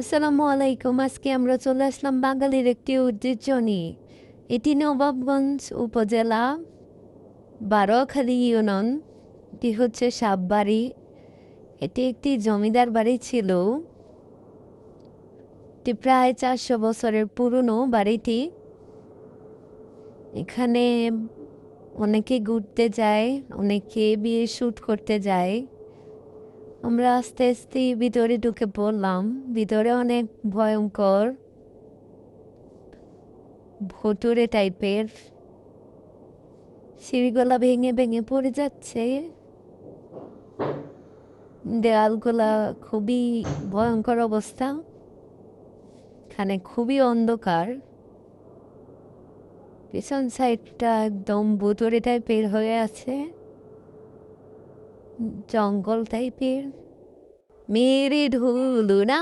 আসসালামু আলাইকুম। আজকে আমরা চলে আসলাম বাঙালির একটি ঐতিহ্য এটি নবাবগঞ্জ উপজেলা বারোখালী ইউনিয়ন। এটি হচ্ছে সাববাড়ি এটি একটি জমিদার বাড়ি ছিল। এটি প্রায় চারশো বছরের পুরনো বাড়িটি। এখানে অনেকে ঘুরতে যায়, অনেকে বিয়ে শ্যুট করতে যায়। আমরা আস্তে আস্তে ভিতরে ঢুকে পড়লাম। ভিতরে অনেক ভয়ঙ্কর ভুতুরে টাইপের সিঁড়িগুলা ভেঙে ভেঙে পড়ে যাচ্ছে। দেয়ালগুলা খুবই ভয়ঙ্কর অবস্থা। এখানে খুবই অন্ধকার। পিছন সাইডটা একদম ভুতুরে টাইপের হয়ে আছে। জঙ্গল টাইপের। মেরে ঢুলু না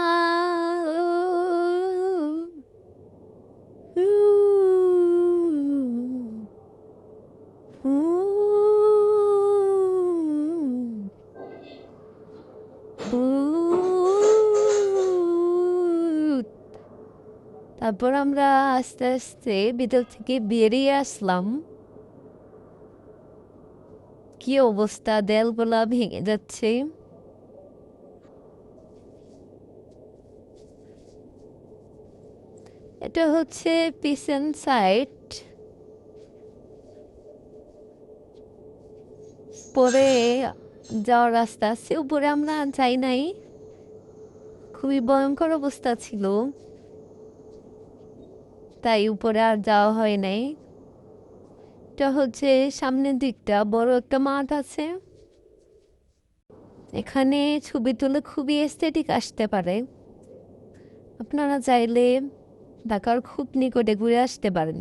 তারপর আমরা আস্তে আস্তে ভিতর থেকে বেরিয়ে আসলাম কি অবস্থা দেয়ালগুলা ভেঙে যাচ্ছে এটা হচ্ছে পিসেন সাইট পরে যাওয়ার রাস্তা আছে, উপরে আমরা যাই নাই। খুবই ভয়ঙ্কর অবস্থা ছিল। তাই উপরে আর যাওয়া হয় নাই। এটা হচ্ছে সামনের দিকটা, বড় একটা মাঠ আছে। এখানে ছবি তুলে খুবই এস্থেটিক আসতে পারে। আপনারা চাইলে ঢাকার খুব নিকটে ঘুরে আসতে পারেন।